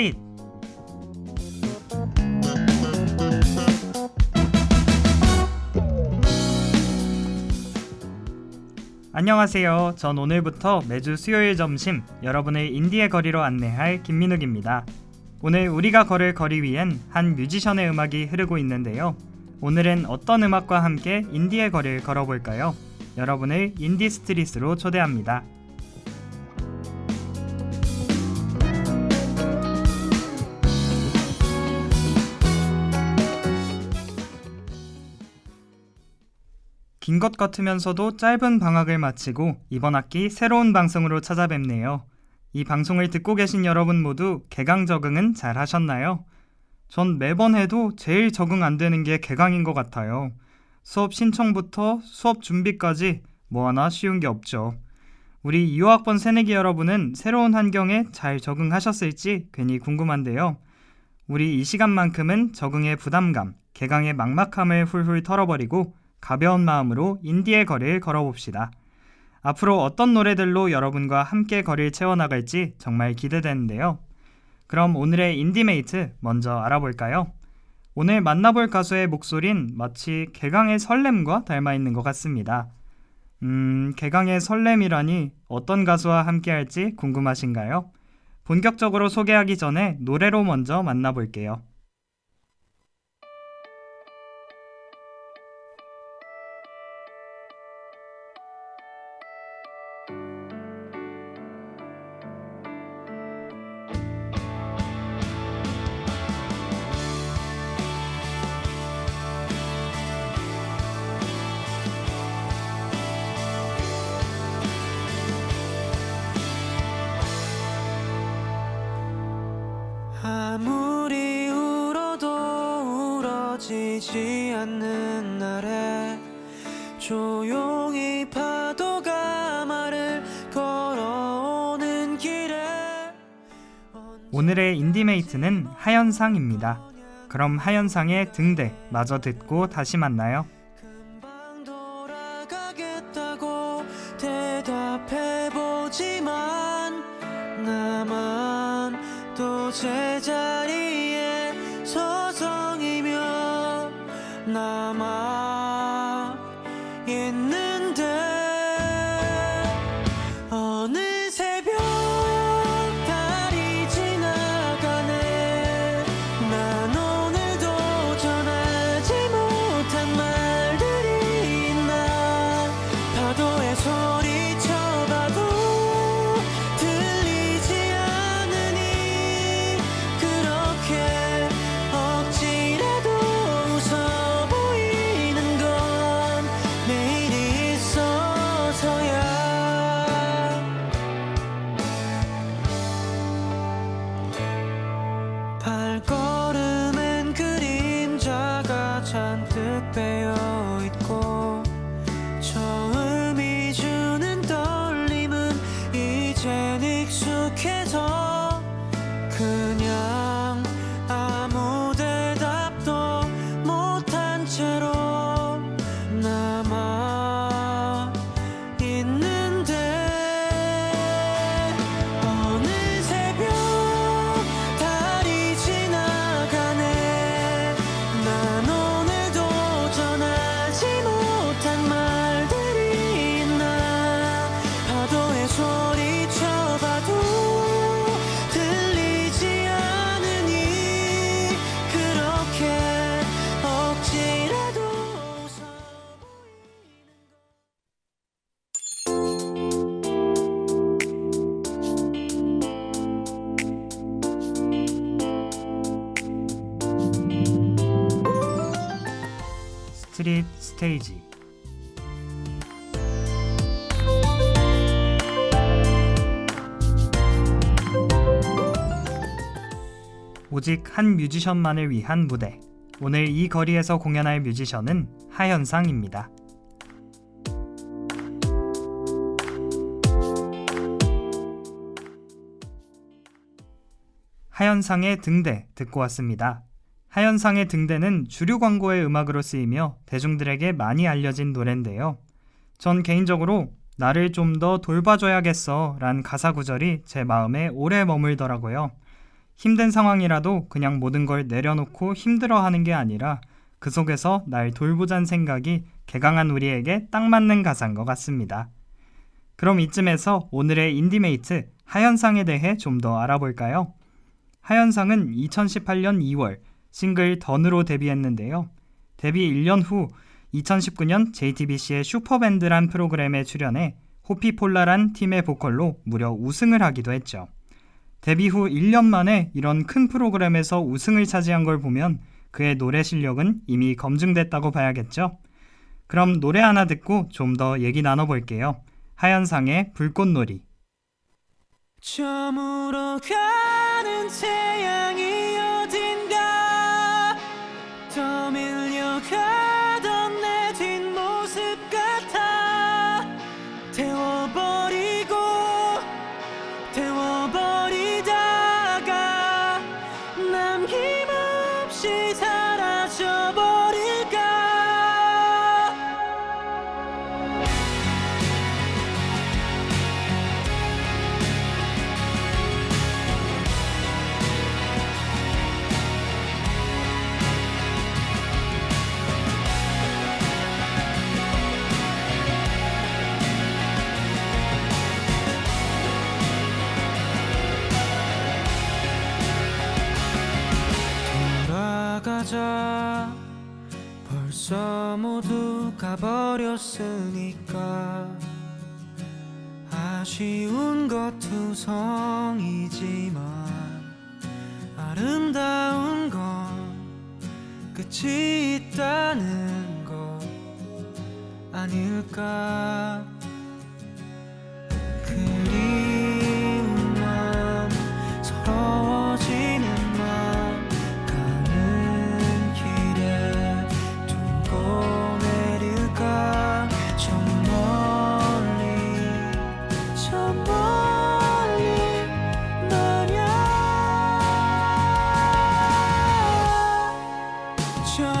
스트릿 안녕하세요. 전 오늘부터 매주 수요일 점심 여러분을 인디의 거리로 안내할 김민욱입니다. 오늘 우리가 걸을 거리 위엔 한 뮤지션의 음악이 흐르고 있는데요. 오늘은 어떤 음악과 함께 인디의 거리를 걸어볼까요? 여러분을 인디 스트릿으로 초대합니다. 긴 것 같으면서도 짧은 방학을 마치고 이번 학기 새로운 방송으로 찾아뵙네요. 이 방송을 듣고 계신 여러분 모두 개강 적응은 잘 하셨나요? 전 매번 해도 제일 적응 안 되는 게 개강인 것 같아요. 수업 신청부터 수업 준비까지 뭐 하나 쉬운 게 없죠. 우리 2호학번 새내기 여러분은 새로운 환경에 잘 적응하셨을지 괜히 궁금한데요. 우리 이 시간만큼은 적응의 부담감, 개강의 막막함을 훌훌 털어버리고 가벼운 마음으로 인디의 거리를 걸어봅시다. 앞으로 어떤 노래들로 여러분과 함께 거리를 채워나갈지 정말 기대되는데요. 그럼 오늘의 인디메이트 먼저 알아볼까요? 오늘 만나볼 가수의 목소린 마치 개강의 설렘과 닮아 있는 것 같습니다. 음, 개강의 설렘이라니 어떤 가수와 함께 할지 궁금하신가요? 본격적으로 소개하기 전에 노래로 먼저 만나볼게요. 오늘의 인디메이트는 하현상입니다. 그럼 하현상의 등대 마저 듣고 다시 만나요. 오직 한 뮤지션만을 위한 무대. 오늘 이 거리에서 공연할 뮤지션은 하현상입니다. 하현상의 등대 듣고 왔습니다. 하현상의 등대는 주류 광고의 음악으로 쓰이며 대중들에게 많이 알려진 노래인데요. 전 개인적으로 나를 좀 더 돌봐줘야겠어 란 가사 구절이 제 마음에 오래 머물더라고요. 힘든 상황이라도 그냥 모든 걸 내려놓고 힘들어하는 게 아니라 그 속에서 날 돌보잔 생각이 개강한 우리에게 딱 맞는 가사인 것 같습니다. 그럼 이쯤에서 오늘의 인디메이트 하현상에 대해 좀 더 알아볼까요? 하현상은 2018년 2월 싱글 던으로 데뷔했는데요. 데뷔 1년 후 2019년 JTBC의 슈퍼밴드란 프로그램에 출연해 호피폴라란 팀의 보컬로 무려 우승을 하기도 했죠. 데뷔 후 1년 만에 이런 큰 프로그램에서 우승을 차지한 걸 보면 그의 노래 실력은 이미 검증됐다고 봐야겠죠. 그럼 노래 하나 듣고 좀 더 얘기 나눠볼게요. 하현상의 불꽃놀이. 저물어 가는 태 모두 가버렸으니까. 아쉬운 것 투성이지만 아름다운 건 끝이 있다는 거 아닐까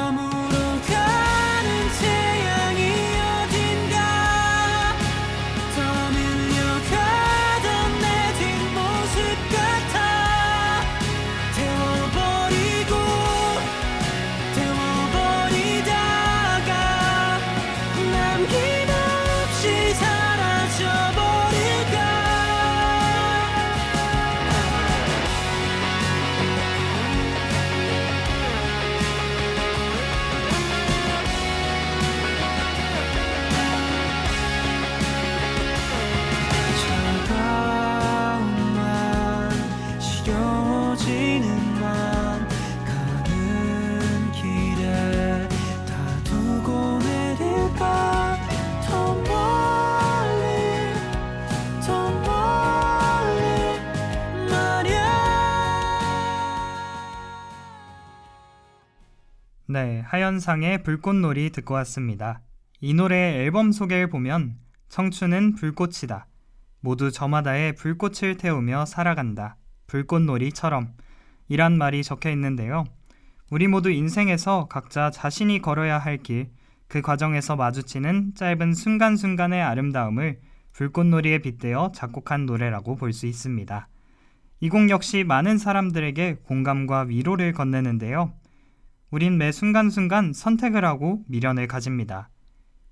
저 네, 하현상의 불꽃놀이 듣고 왔습니다. 이 노래 앨범 소개를 보면 청춘은 불꽃이다. 모두 저마다의 불꽃을 태우며 살아간다. 불꽃놀이처럼 이란 말이 적혀 있는데요. 우리 모두 인생에서 각자 자신이 걸어야 할 길, 그 과정에서 마주치는 짧은 순간순간의 아름다움을 불꽃놀이에 빗대어 작곡한 노래라고 볼 수 있습니다. 이 곡 역시 많은 사람들에게 공감과 위로를 건네는데요. 우린 매 순간순간 선택을 하고 미련을 가집니다.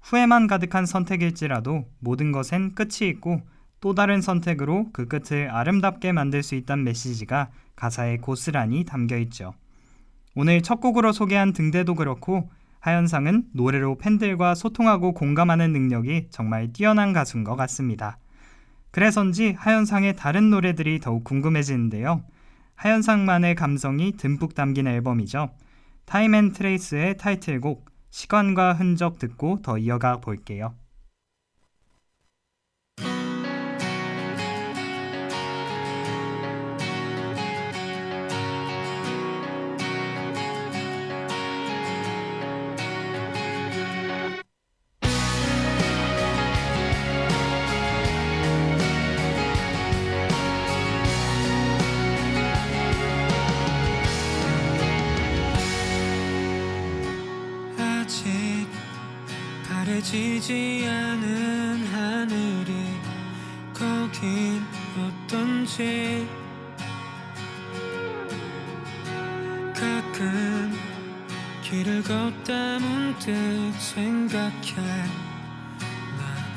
후회만 가득한 선택일지라도 모든 것엔 끝이 있고 또 다른 선택으로 그 끝을 아름답게 만들 수 있다는 메시지가 가사에 고스란히 담겨 있죠. 오늘 첫 곡으로 소개한 등대도 그렇고 하현상은 노래로 팬들과 소통하고 공감하는 능력이 정말 뛰어난 가수인 것 같습니다. 그래서인지 하현상의 다른 노래들이 더욱 궁금해지는데요. 하현상만의 감성이 듬뿍 담긴 앨범이죠. 타임 앤 트레이스의 타이틀곡 시간과 흔적 듣고 더 이어가 볼게요.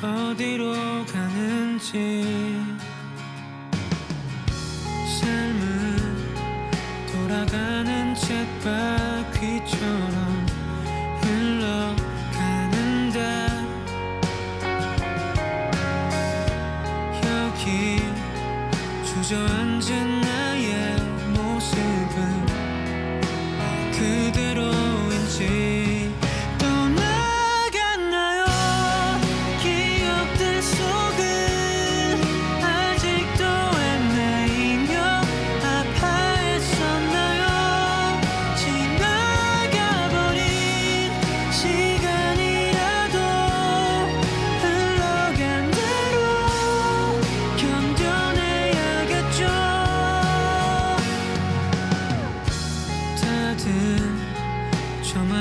어디로 가는지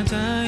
저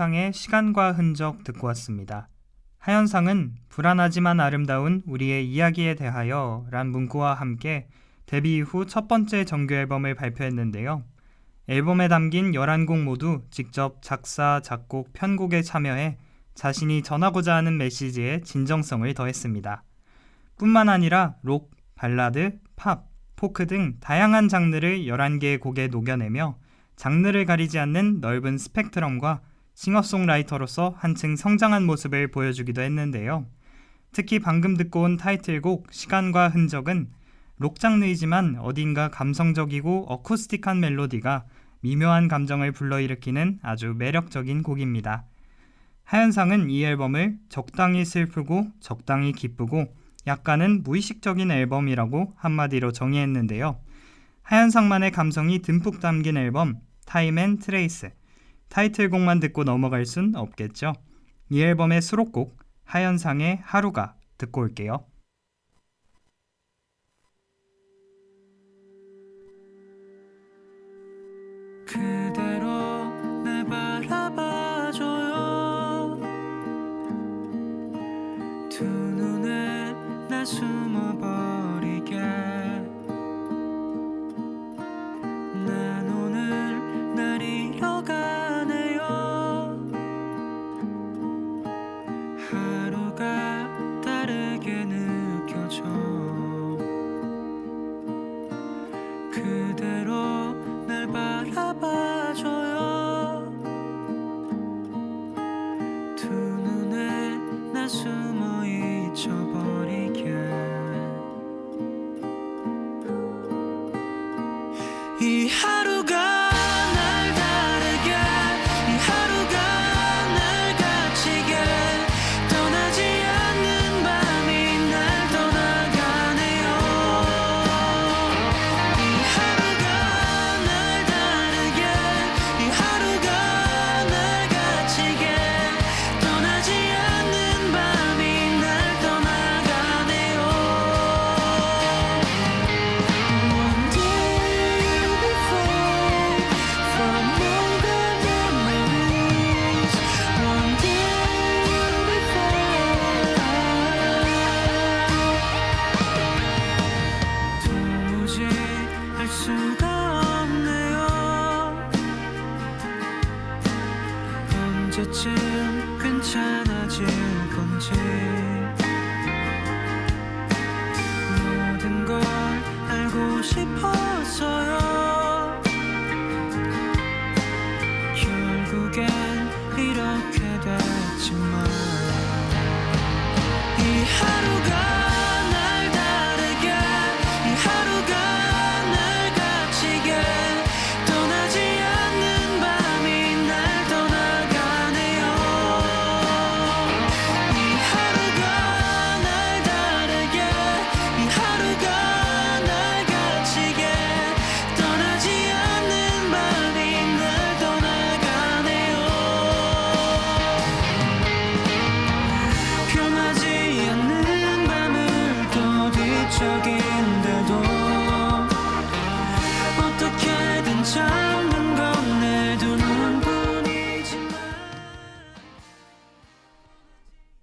하현상의 시간과 흔적 듣고 왔습니다. 하현상은 불안하지만 아름다운 우리의 이야기에 대하여 란 문구와 함께 데뷔 이후 첫 번째 정규 앨범을 발표했는데요. 앨범에 담긴 11곡 모두 직접 작사, 작곡, 편곡에 참여해 자신이 전하고자 하는 메시지에 진정성을 더했습니다. 뿐만 아니라 록, 발라드, 팝, 포크 등 다양한 장르를 11개의 곡에 녹여내며 장르를 가리지 않는 넓은 스펙트럼과 싱어송라이터로서 한층 성장한 모습을 보여주기도 했는데요. 특히 방금 듣고 온 타이틀곡 시간과 흔적은 록 장르이지만 어딘가 감성적이고 어쿠스틱한 멜로디가 미묘한 감정을 불러일으키는 아주 매력적인 곡입니다. 하현상은 이 앨범을 적당히 슬프고 적당히 기쁘고 약간은 무의식적인 앨범이라고 한마디로 정의했는데요. 하현상만의 감성이 듬뿍 담긴 앨범 타임 앤 트레이스 타이틀곡만 듣고 넘어갈 순 없겠죠. 이 앨범의 수록곡 하현상의 하루가 듣고 올게요.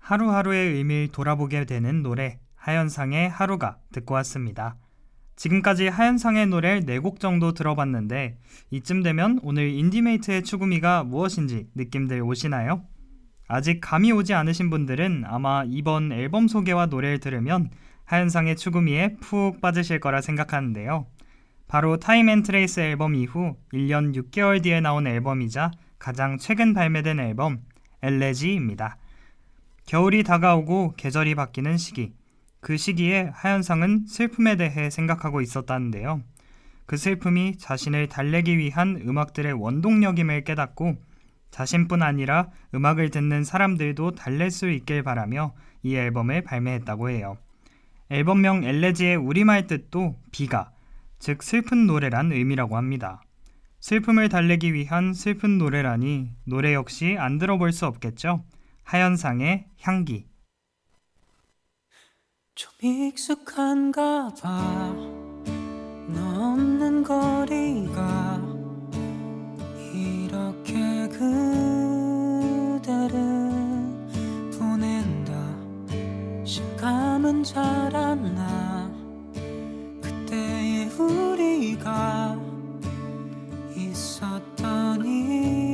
하루하루의 의미를 돌아보게 되는 노래 하현상의 하루가 듣고 왔습니다. 지금까지 하현상의 노래를 4곡 정도 들어봤는데 이쯤 되면 오늘 인디메이트의 추구미가 무엇인지 느낌들 오시나요? 아직 감이 오지 않으신 분들은 아마 이번 앨범 소개와 노래를 들으면 하현상의 추구미에 푹 빠지실 거라 생각하는데요. 바로 타임 앤 트레이스 앨범 이후 1년 6개월 뒤에 나온 앨범이자 가장 최근 발매된 앨범 엘레지입니다. 겨울이 다가오고 계절이 바뀌는 시기. 그 시기에 하현상은 슬픔에 대해 생각하고 있었다는데요. 그 슬픔이 자신을 달래기 위한 음악들의 원동력임을 깨닫고 자신뿐 아니라 음악을 듣는 사람들도 달랠 수 있길 바라며 이 앨범을 발매했다고 해요. 앨범명 엘레지의 우리말 뜻도 비가, 즉 슬픈 노래란 의미라고 합니다. 슬픔을 달래기 위한 슬픈 노래라니 노래 역시 안 들어볼 수 없겠죠? 하현상의 향기. 좀 익숙한가 봐. 너 없는 거리가 이렇게 그대를 보낸다. 실감은 잘 안 나. 그때의 우리가 있었던 일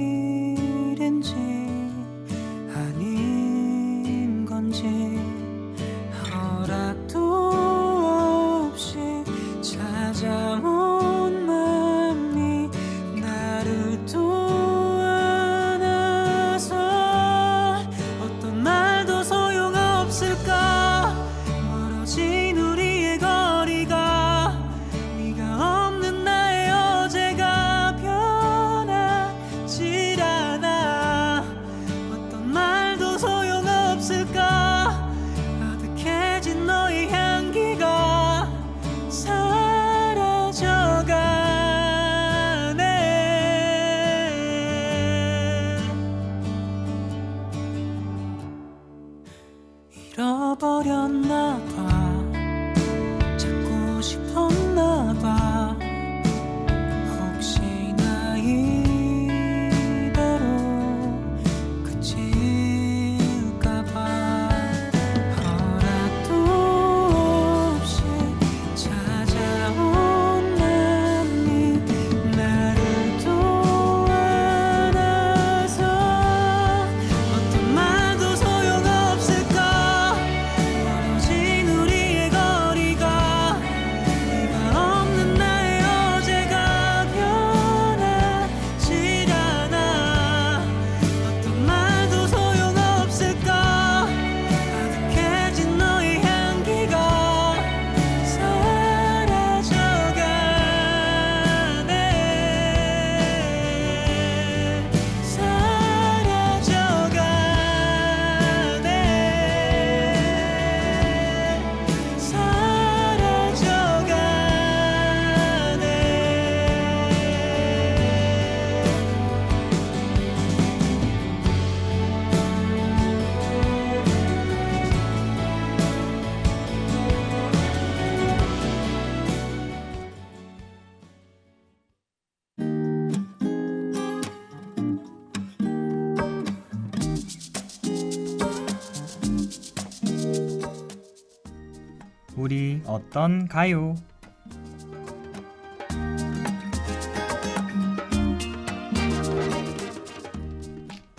우리 어떤 가요?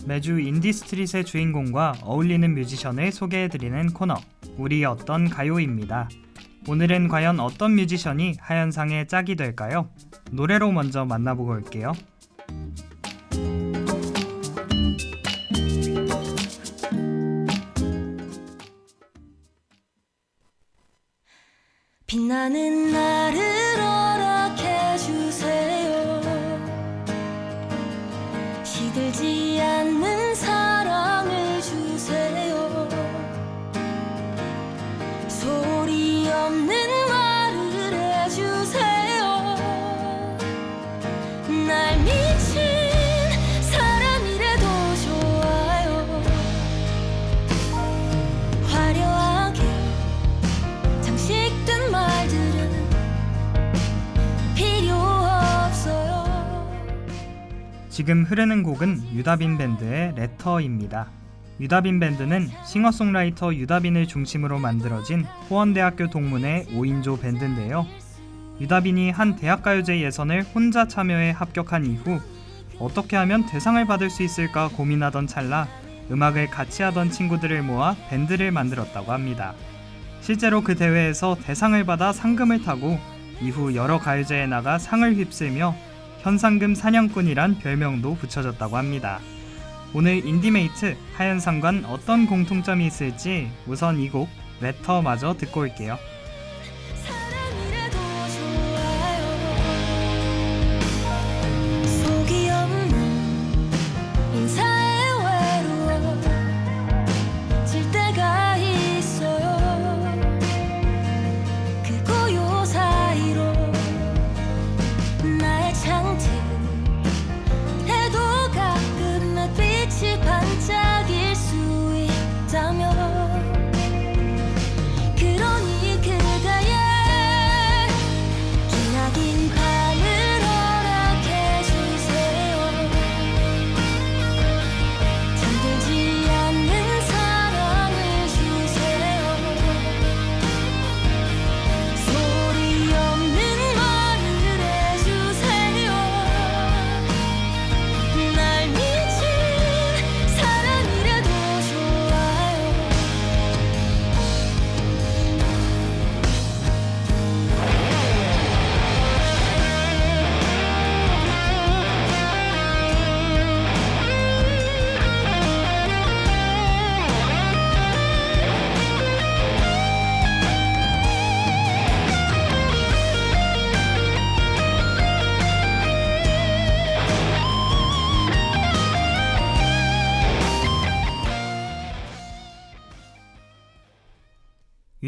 매주 인디스트릿의 주인공과 어울리는 뮤지션을 소개해드리는 코너 우리 어떤 가요입니다. 오늘은 과연 어떤 뮤지션이 하현상의 짝이 될까요? 노래로 먼저 만나보고 올게요. 지금 흐르는 곡은 유다빈 밴드의 레터입니다. 유다빈 밴드는 싱어송라이터 유다빈을 중심으로 만들어진 호원대학교 동문의 5인조 밴드인데요. 유다빈이 한 대학가요제 예선을 혼자 참여해 합격한 이후 어떻게 하면 대상을 받을 수 있을까 고민하던 찰나 음악을 같이 하던 친구들을 모아 밴드를 만들었다고 합니다. 실제로 그 대회에서 대상을 받아 상금을 타고 이후 여러 가요제에 나가 상을 휩쓸며 현상금 사냥꾼이란 별명도 붙여졌다고 합니다. 오늘 인디메이트 하현상관 어떤 공통점이 있을지 우선 이 곡 레터마저 듣고 올게요.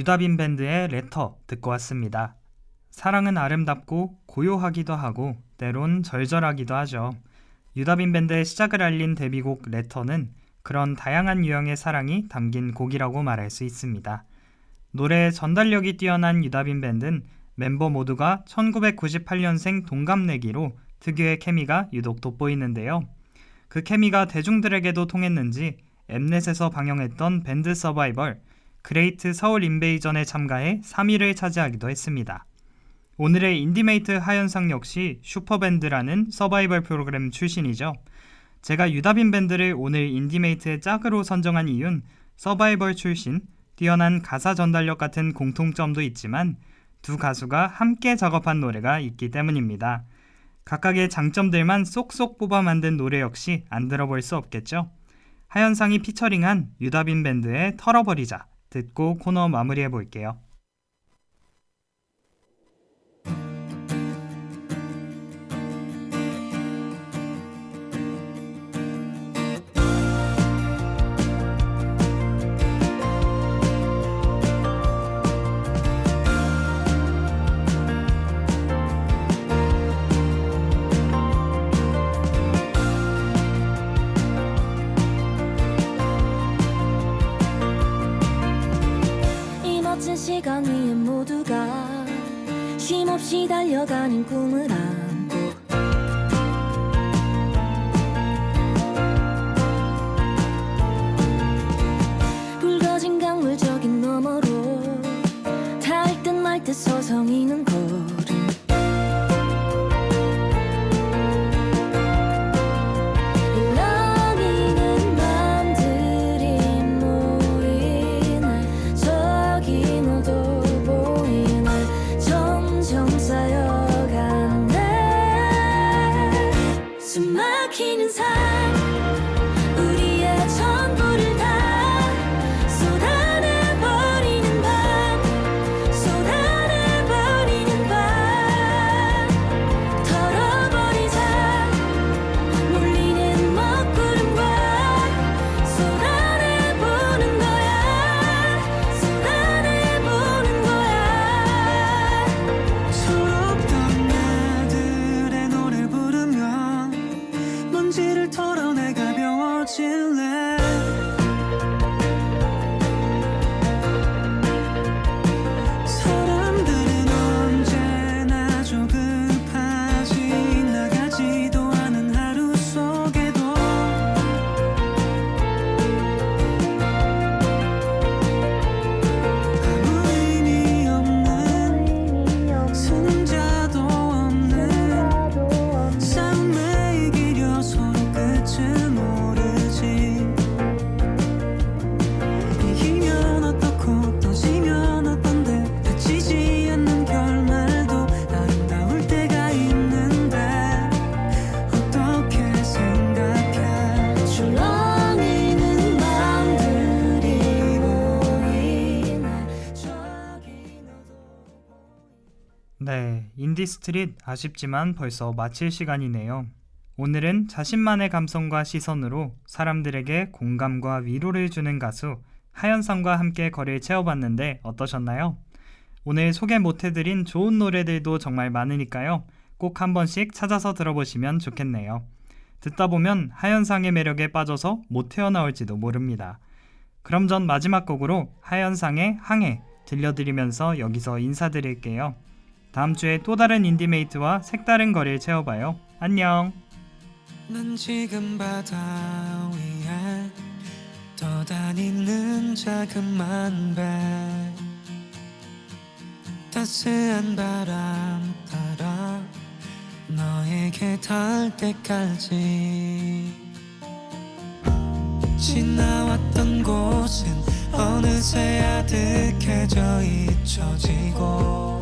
유다빈 밴드의 레터 듣고 왔습니다. 사랑은 아름답고 고요하기도 하고 때론 절절하기도 하죠. 유다빈 밴드의 시작을 알린 데뷔곡 레터는 그런 다양한 유형의 사랑이 담긴 곡이라고 말할 수 있습니다. 노래의 전달력이 뛰어난 유다빈 밴드는 멤버 모두가 1998년생 동갑내기로 특유의 케미가 유독 돋보이는데요. 그 케미가 대중들에게도 통했는지 엠넷에서 방영했던 밴드 서바이벌 그레이트 서울 인베이전에 참가해 3위를 차지하기도 했습니다. 오늘의 인디메이트 하현상 역시 슈퍼밴드라는 서바이벌 프로그램 출신이죠. 제가 유다빈 밴드를 오늘 인디메이트의 짝으로 선정한 이유는 서바이벌 출신, 뛰어난 가사 전달력 같은 공통점도 있지만 두 가수가 함께 작업한 노래가 있기 때문입니다. 각각의 장점들만 쏙쏙 뽑아 만든 노래 역시 안 들어볼 수 없겠죠. 하현상이 피처링한 유다빈 밴드의 털어버리자 듣고 코너 마무리해 볼게요. 달려가는 꿈을 안 네, 인디스트릿 아쉽지만 벌써 마칠 시간이네요. 오늘은 자신만의 감성과 시선으로 사람들에게 공감과 위로를 주는 가수 하현상과 함께 거리를 채워봤는데 어떠셨나요? 오늘 소개 못해드린 좋은 노래들도 정말 많으니까요. 꼭 한 번씩 찾아서 들어보시면 좋겠네요. 듣다 보면 하현상의 매력에 빠져서 못 헤어나올지도 모릅니다. 그럼 전 마지막 곡으로 하현상의 항해 들려드리면서 여기서 인사드릴게요. 다음 주에 또 다른 인디메이트와 색다른 거리를 채워봐요. 안녕! 난 지금 바다 위에 떠다니는 자그만 배 따스한 바람 따라 너에게 닿을 때까지 지나왔던 곳은 어느새 아득해져 잊혀지고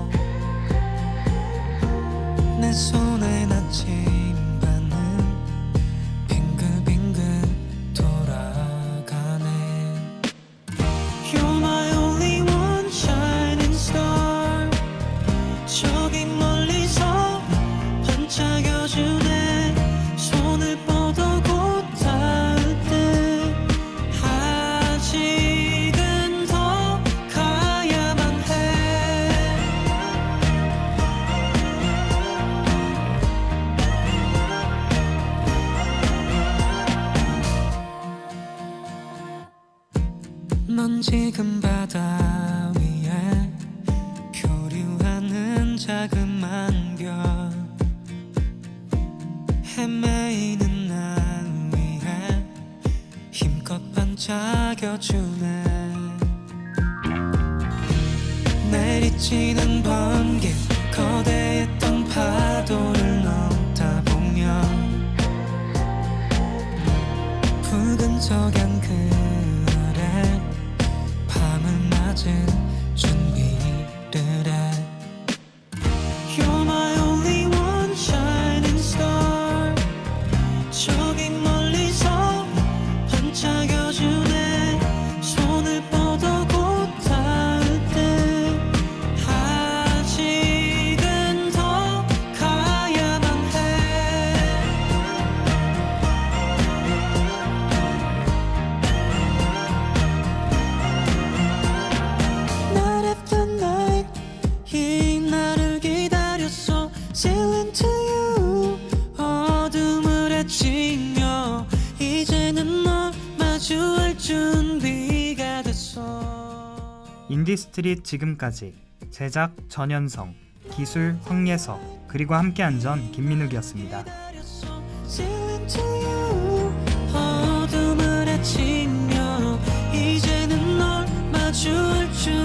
내 손에 나침 지금 바다 스트릿 지금까지 제작 전현성, 기술 황예석, 그리고 함께한 전 김민욱이었습니다. 어둠을 헤치며 이제는 널 마주할 줄